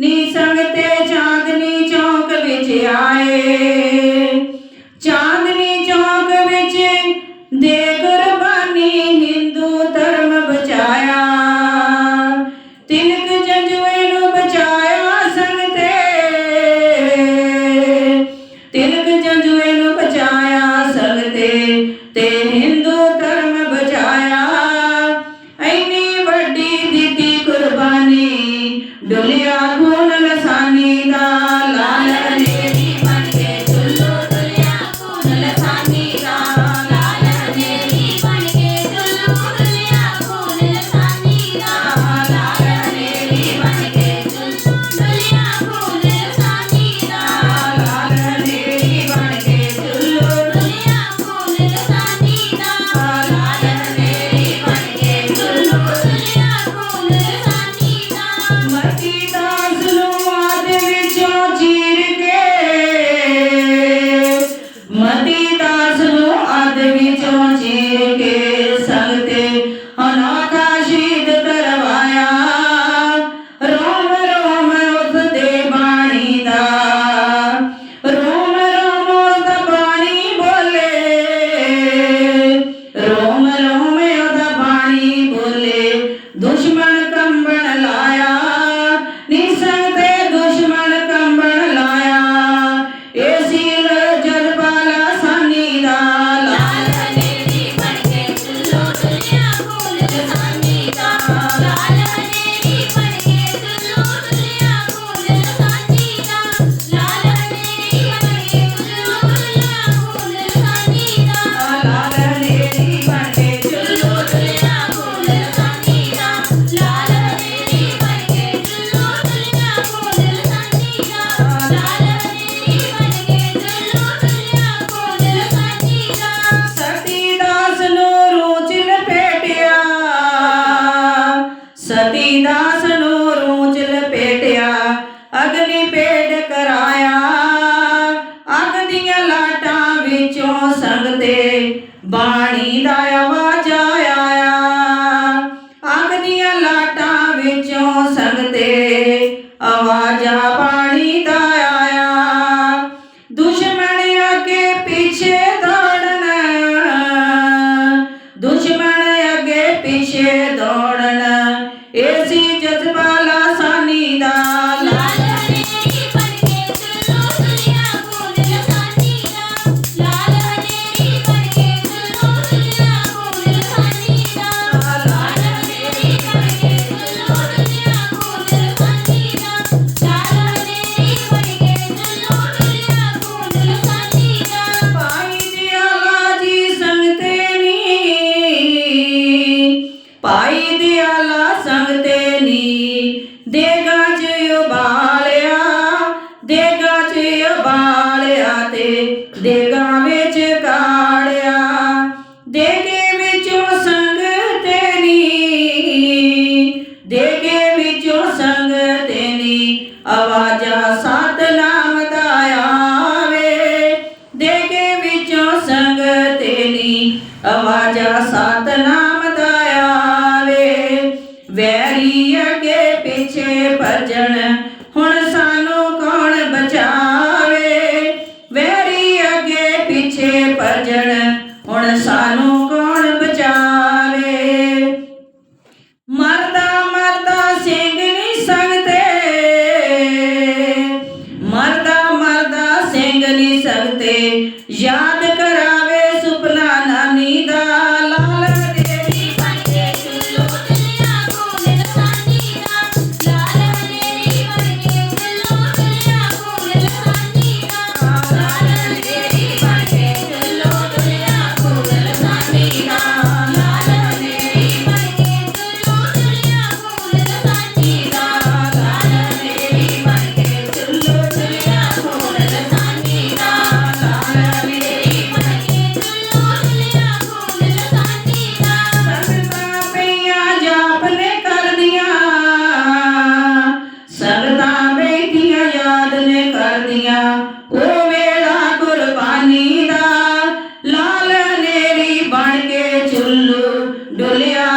ਨੀ ਸੰਗ ਤੇ ਚਾਂਦਨੀ ਚੌਕ ਵਿੱਚ ਬਚਾਇਆ। ਤਿਨਕ ਜੰਜਵੇ ਨੂੰ ਬਚਾਇਆ ਸੰਗ ਤੇ। ਨੂੰ ਬਚਾਇਆ ਸੰਗ ਤੇ ডলিয়া গোল সানি দা লাল on. ਸਤੀ ਦਾਸ ਨੂੰ ਰੂਚ ਲਪੇਟਿਆ ਅਗਨੀ ਪੇੜ ਕਰਾਇਆ। ਅਗ ਦੀਆਂ ਲਾਟਾਂ ਵਿੱਚੋਂ ਸੰਗਤੇ ਬਾਣੀ ਦਾ ਦੇਗਾ ਚ ਦੇਗਾ ਚ ਤੇ ਦੇਗਾ ਵਿੱਚ ਕਾੜਿਆ। ਦੇਗੇ ਵਿੱਚੋਂ ਸੰਗ ਤੇਰੀ ਦੇਗੇ ਵਿੱਚੋਂ ਸੰਗ ਤੇਰੀ ਆਵਾਜ਼ਾ ਸਤ ਨਾਮ ਦਾ ਦੇਗੇ ਵਿੱਚੋਂ ਸੰਗ ਤੇਰੀ ਆਵਾਜ਼ਾ ਨਹੀਂ ਅੱਗੇ ਪਿੱਛੇ ਭਜਣ, ਹੁਣ ਸਾਨੂੰ ਕੌਣ ਬਚਾਵੇ? ਵੈਰੀ ਅੱਗੇ ਪਿੱਛੇ ਭਜਣ, ਹੁਣ ਸਾਨੂੰ ਕੌਣ ਬਚਾਵੇ? ਮਰਦਾ ਮਰਦਾ ਸਿੰਘ ਨਹੀਂ ਸੰਗਤੇ। ਮਰਦਾ ਮਰਦਾ ਸਿੰਘ ਨਹੀਂ ਸੰਗਤੇ। ਯਾਰ Dolio.